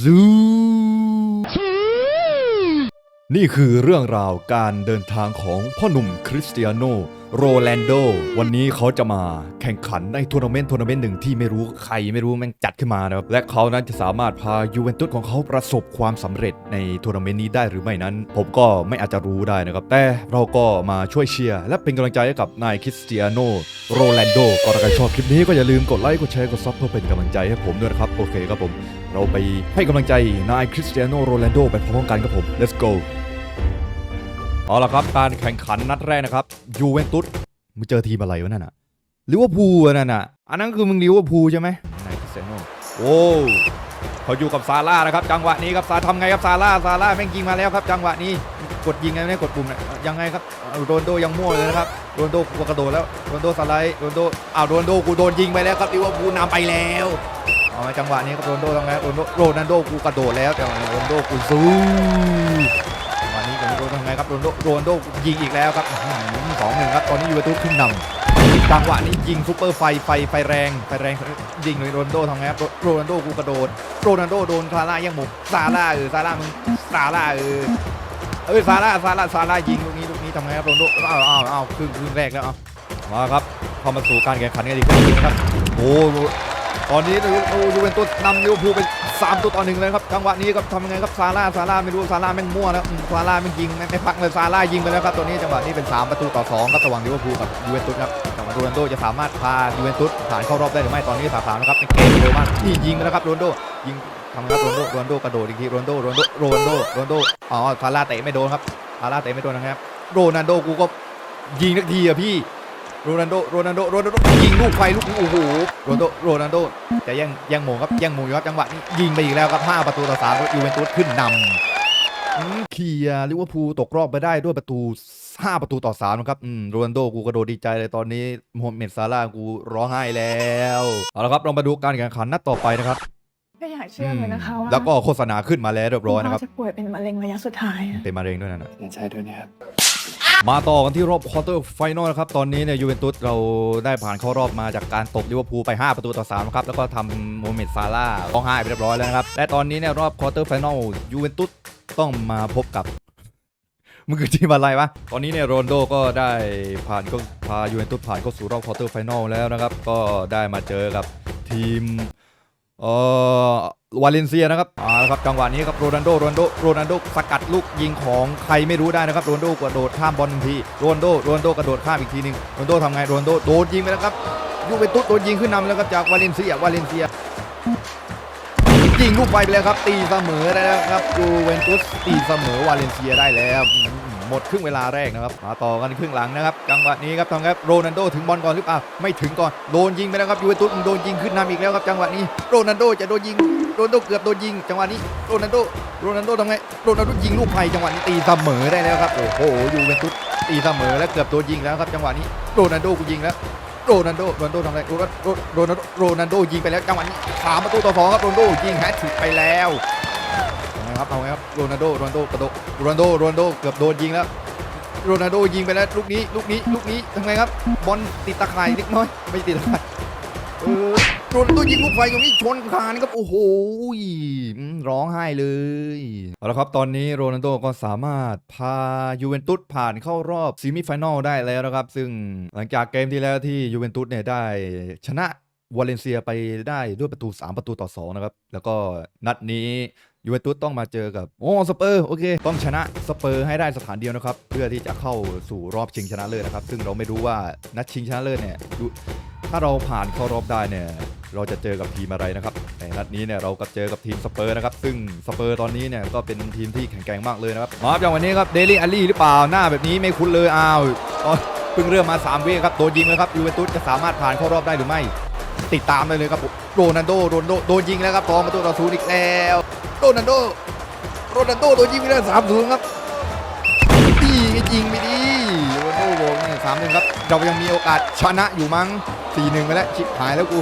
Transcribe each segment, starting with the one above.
ซูนี่คือเรื่องราวการเดินทางของพ่อหนุ่มคริสเตียโน โรแลนโด วันนี้เขาจะมาแข่งขันในทัวร์นาเมนต์ทัวร์นาเมนต์หนึ่งที่ไม่รู้ใครไม่รู้แม่งจัดขึ้นมานะครับ และเขานั้นจะสามารถพายูเวนตุสของเขาประสบความสำเร็จในทัวร์นาเมนต์นี้ได้หรือไม่นั้น ผมก็ไม่อาจจะรู้ได้นะครับ แต่เราก็มาช่วยเชียร์และเป็นกำลังใจให้กับนายคริสเตียโนโรแลนโดก็ถ้าใครชอบคลิปนี้ก็อย่าลืมกดไลค์กดแชร์กดซับเพื่อเป็นกำลังใจให้ผมด้วยนะครับโอเคครับผม เราไปให้กำลังใจนายคริสเตียโนโรแลนโดไปพร้อมกันครับผม let's go เอาละครับการแข่งขันนัดแรกนะครับยูเวนตุสมึงเจอทีมอะไรวะนั่นน่ะลิเวอร์พูลอะนั่นน่ะอันนั้นคือมึงลิเวอร์พูลใช่ไหมนายคริสเตียโนโอ้เขาอยู่กับซาร่านะครับจังหวะนี้ครับซาทำไงครับซาร่าซาร่าแม่งยิงมาแล้วครับ จังหวะนี้กดยิงไงไม่ได้กดปุ่มเนี่ยยังไงครับเอาโรนลโดยังมั่วเลยนะครับโรนลโดกูกระโดดแล้วโรนลโดสไลด์โรนลโดอ้าวโรนลโดกูโดนยิงไปแล้วครับลิเวอร์พูลนำไปแล้วเอามาจังหวะนี้ครับโรนลโดทำไงโรนลโดโรนัลโดกูกระโดดแล้วแต่ว่าโรนลโดกูซู จังหวะนี้โรนลโดทำไงครับโรนโดโรนโดยิงอีกแล้วครับสองหนึ่งครับตอนนี้ยูเวนตุสขึ้นนำจังหวะนี้ยิงซูเปอร์ไฟไฟไฟแรงไฟแรงยิงเลยโรนโดทำไงครับโรนโดกูกระโดดโรนโดโดนซาร่าย่งหมกซาร่าเออซาร่ามึงซาร่าเออเอ้ยซาร่าซาร่าซาร่ายิงลูกนี้ลูกนี้ทำไงครับโรนโดอ้าวอ้าวอ้าวครึ่งครึ่งแรกแล้วเอามาครับเข้ามาสู่การแข่งขันกันอีกครั้งหนึงครับโอ้โหตอนนี้ยูเวนตุสนำลิเวอร์พูลไป สามตัวต่อหนึ่งเลยครับจังหวะนี้ครับทำยังไงครับซาร่าซาร่าไม่รู้ซาร่าแม่งมั่วแล้วซาร่าแม่งยิงไม่พักเลยซาร่ายิงไปแล้วครับตัวนี้จังหวะนี้เป็นสามประตูต่อสองครับระหว่างลิเวอร์พูลกับยูเวนตุสครับจังหวะโรนัลโดจะสามารถพายูเวนตุสผ่านเข้ารอบได้หรือไม่ตอนนี้สามสามนะครับเป็นเกมเร็วมากนี่ยิงไปแล้วครับโรนัลโดยิงทำครับโรนัลโดโรนัลโดกระโดดอีกทีโรนัลโดโรนัลโดโรนัลโดโรนโดอ๋อซาร่าเตะไม่โดนครับซาร่าเตะไม่โดนนะครับโรนัลโดกูก็ยิงนักทีอะพี่ โรนัลโดโรนัลโดโรนัลโดยิงลูกไฟลูกนี้โอ้โหโรนัลโดโรนัลโดจะแย่งแย่งโมงครับแย่งโมงอยู่ครับจังหวะนี้ยิงไปอีกแล้วครับห้าประตูต่อสามยูเวนตุสขึ้นนำอืมเคลียร์ลิเวอร์พูลตกรอบไปได้ด้วยประตู5ประตูต่อ3นะครับอืมโรนัลโดกูกระโดดดีใจเลยตอนนี้โมฮัมเหม็ดซาร่าห์กูร้องไห้แล้วเอาละครับเรามาดูการแข่งขันนัดต่อไปนะครับไม่อยากเชื่อเลยนะคะว่าแล้วก็โฆษณาขึ้นมาแล้วเรียบร้อยณนะคพ่รับจะป่วยเป็นมะเร็งระยะสุดท้ายอะเป็นมะเร็งด้วยนะนะเสียใจด้วยนะครับ มาต่อกันที่รอบควอเตอร์ไฟนอลนะครับ ตอนนี้เนี่ยยูเวนตุสเราได้ผ่านเข้ารอบมาจากการตบลิเวอร์พูลไป 5 ประตูต่อ3นะครับ แล้วก็ทำโมฮัมเมดซาร่าห์ร้องไห้ไปเรียบร้อยแล้วนะครับ และตอนนี้เนี่ยรอบควอเตอร์ไฟนอลยูเวนตุสต้องมาพบกับมึงคือทีมอะไรวะ ตอนนี้เนี่ยโรนโดก็ได้ผ่านก็พายูเวนตุสผ่านเข้าสู่รอบควอเตอร์ไฟนอลแล้วนะครับ ก็ได้มาเจอกับทีม เอ่อวาเลนเซียนะครับอ่าครับจังหวะนี้ครับโรนัลโดโรนัลโดโรนัลโดสกัดลูกยิงของใครไม่รู้ได้นะครับโรนัลโดกระโดดข้ามบอลหนึ่งทีโรนัลโดโรนัลโดกระโดดข้ามอีกทีหนึงโรนัลโดทำไงโรนัลโดโดนยิงไปแล้วครับยูเวนตุสโดนยิงขึ้นนำแล้วครับจากวาเลนเซียวาเลนเซียยิงลูกไปไปแล้วครับตีเสมอได้แล้วครับยูเวนตุสตีเสมอวาเลนเซียได้แล้ว หมดครึ่งเวลาแรกนะครับมาต่อกันครึ่งหลังนะครับจังหวะนี้ครับทำครับโรนัลโดถึงบอลก่อนหรือเปล่าไม่ถึงก่อนโดนยิงไปแล้วครับยูเวนตุสโดนยิงขึ้นนำอีกแล้วครับจังหวะนี้โรนัลโดจะโดนยิงโรนัลโดเกือบโดนยิง จังหวะนี้โรนัลโดโรนัลโดทำไงโรนัลโดยิงลูกไผ่จังหวะนี้ตีเสมอได้แล้วครับโอ้โหยูเวนตุสตีเสมอแล้วเกือบโดนยิงแล้วครับจังหวะนี้โรนัลโดกูยิงแล้วโรนัลโดโรนัลโดทำอะไรโรนัลโดโรนันโดยิงไปแล้วจังหวะนี้สามประตูต่อสองครับโรนัลโดยิงแฮตทริกไปแล้ว ครับเอาไงครับโรนัลโดโรนัลโดกระโดดโรนัลโดโรนัลโดเกือบโดนยิงแล้วโรนัลโดยิงไปแล้วลูกนี้ลูกนี้ลูกนี้ทำไงครับบอลติดตะข่ายเล็กน้อยไม่ติดตะข่ายเออโดนตัวยิงลูกไฟตรงนี้ชนคานครับโอ้โหร้องไห้เลยเอาละครับตอนนี้โรนัลโดก็สามารถพายูเวนตุสผ่านเข้ารอบซีมิไฟแนลได้แล้วนะครับ ซึ่งหลังจากเกมที่แล้วที่ยูเวนตุสเนี่ยได้ชนะวาเลนเซียไปได้ด้วยประตู 3 ประตูต่อ 2 นะครับ แล้วก็นัดนี้ ยูเวนตุสต้องมาเจอกับโอ้สเปอร์โอเค ต้องชนะสเปอร์ให้ได้สถานเดียวนะครับ เพื่อที่จะเข้าสู่รอบชิงชนะเลิศนะครับ ซึ่งเราไม่รู้ว่านัดชิงชนะเลิศเนี่ยถ้าเราผ่านเข้ารอบได้เนี่ยเราจะเจอกับทีมอะไรนะครับแต่นัดนี้เนี่ยเราก็เจอกับทีมสเปอร์นะครับ ซึ่งสเปอร์ตอนนี้เนี่ยก็เป็นทีมที่แข็งแกร่งมากเลยนะครับมาครับอย่างวันนี้ครับเดลี่อาลีหรือเปล่าหน้าแบบนี้ไม่คุ้นเลยอ้าวเพิ่งเริ่มมา3เวฟครับโดนยิงเลยครับยูเวนตุสจะสามารถผ่านเข้ารอบได้หรือไม่ ติดตามได้เลยครับโรนัลโดโรนัลโดโดนยิงแล้วครับทองประตูต่อศูนย์อีกแล้ว โรนัลโดโรนัลโดโดนยิงไปแล้สามศูนย์ครับดียิงไม่ดีโรนัลโดบอกนี่สามหนึ่งครับ เรายังมีโอกาสชนะอยู่มั้งสี่หนึ่งไปแล้วชิบหายแล้วกู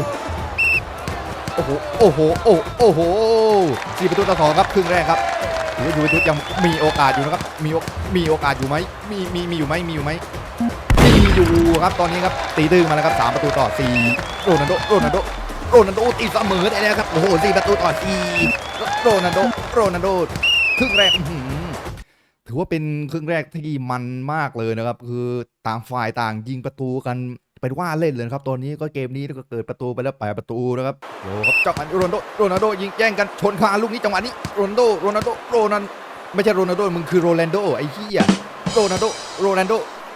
โอ้โห โอ้โห โอ้โอ้โหสี่ประตูต่อสองครับครึ่งแรกครับถือว่ายูเวนตุสยังมีโอกาสอยู่นะครับ มีโอมีโอกาสอยู่ไหมมีมีมีอยู่ไหมมีอยู่ไหมมีอยู่ครับตอนนี้ครับตีตื้นมาแล้วครับสามประตูต่อสี่โรนัลโดโรนัลโด โรนัลโดตีเสมอได้แล้วครับ โอ้โหสี่ประตูต่อสี่โรนัลโดโรนัลโดครึ่งแรกถือว่าเป็นครึ่งแรกที่มันมากเลยนะครับ คือต่างฝ่ายต่างยิงประตูกันเป็นว่าเล่นเลยครับตอนนี้ก็เกมนี้ก็เกิดประตูไปแล้วแปดประตูนะครับโอ้ครับจังหวะนี้โรนัลโดโรนัลโดยิงแย่งกันชนคานลูกนี้จังหวะนี้โรนัลโดโรนัลโดโรนัลไม่ใช่โรนัลโดมึงคือโรแลนโดไอ้เหี้ยโรนัลโดโรนัลโด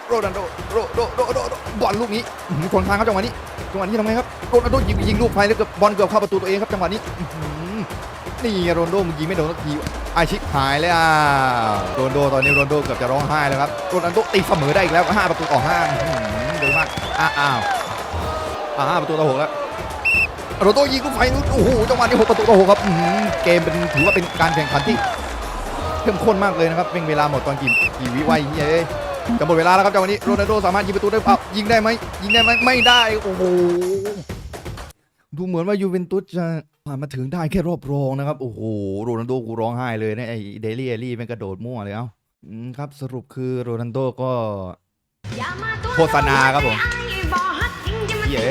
โรนัลโดโรโดโดโดบอลลูกนี้อื้อหือชนคานครับจังหวะนี้จังหวะนี้ทำไงครับโรนัลโดยิงยิงลูกไปแล้วเกับบอลเกือบเข้าประตูตัวเองครับจังหวะนี้นี่โรนัลโดมึงยิงไม่โดนสักทีไอชิบหายเลยอะโรนัลโดตอนนี้โรนัลโดเกือบจะร้องไห้แล้วครับโรนัลโดตีเสมอได้อีกแล้วห้าประตูต่อห้าอื้อหือเร็วมากอ้าวอ้าวอ่าห้าประตูต่อหกแล้วโรนโดยิงลูกไฟโอ้โหจังหวะนี้หกประตูต่อหกครับเกมเป็นถือว่าเป็นการแข่งขันที่เข้มข้นมากเลยนะครับเป็นเวลาหมดตอนกี่กี่วิไวะไอ้เฮ้ย จะหมดเวลาแล้วครับจังหวะนี้โรนัลโดสามารถยิงประตูได้เปล่ายิงได้ไหมยิงได้ไหมไม่ได้โอ้โหดูเหมือนว่ายูเวนตุสจะผ่านมาถึงได้แค่รอบรองนะครับ โอ้โหโรนัลโดกูร้องไห้เลยนะไอ้เดลี่เอลี่เป็นกระโดดมั่วเลยเอ้าครับสรุปคือโรนัลโดก็โฆษณาครับผมเย้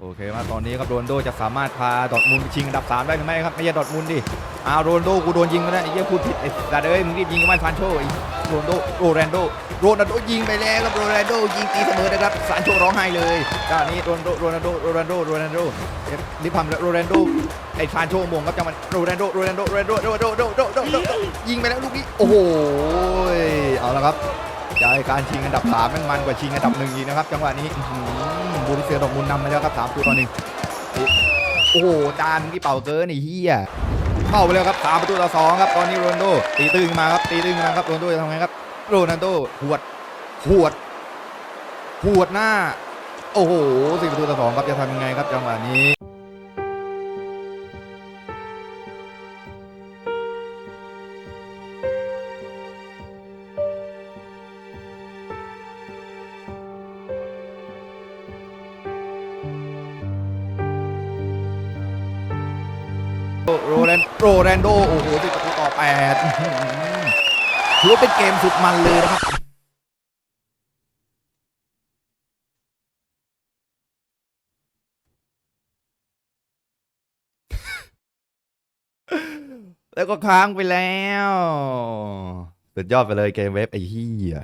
โอเคมาตอนนี้ครับโรนัลโดจะสามารถพาดอทมุนชิงอันดับสามได้หรือไม่ครับ ไม่ใช่ดอทมุนดิ อ้าวโรนโดกูโดนยิงมาแล้วไอ้เหี้ยพูดผิดไอ้สัตว์เอ้ยมึงรีบยิงกับมันฟานโชไอ้โรนโดโรนัลโดโรนัลโดยิงไปแล้วครับโรนัลโดยิงตีเสมอนะครับซานโชร้องไห้เลยจ้านี้โรนโดโรนัลโดโรนัลโดโรนัลโดรีบทำโรนัลโดไอ้ซานโชมงครับจังหวะโรนัลโดโรนัลโดโรนัลโดโรนัลโดโรนัลโดโรนัลโดยิงไปแล้วลูกนี้โอ้โหเอาละครับจะให้การชิงอันดับ3แม่งมันกว่าชิงอันดับหนึ่งอีกนะครับจังหวะนี้บูริเซียดอกมุนนำไปแล้วครับ3ตัวต่อหนึ่งโอ้โหจานที่เป่าเกินไอ้เหี้ย เข้าไปแล้วครับ3ประตูต่อสองครับตอนนี้โรนโดตีตื้นขึ้นมาครับตีตื้นขึ้นมาครับโรนโดจะทำไงครับโรนันโดหวดหวดหวดหน้า โอ้โหสี่ประตูต่อสองครับจะทำยังไงครับจังหวะนี้ โรแลนโรแลนโดโอ้โหติดประตูต่อแปดถือว่าเป็นเกมสุดมันเลยนะครับแล้วก็ค้างไปแล้วสุดยอดไปเลยเกมเว็บไอ้เหี้ย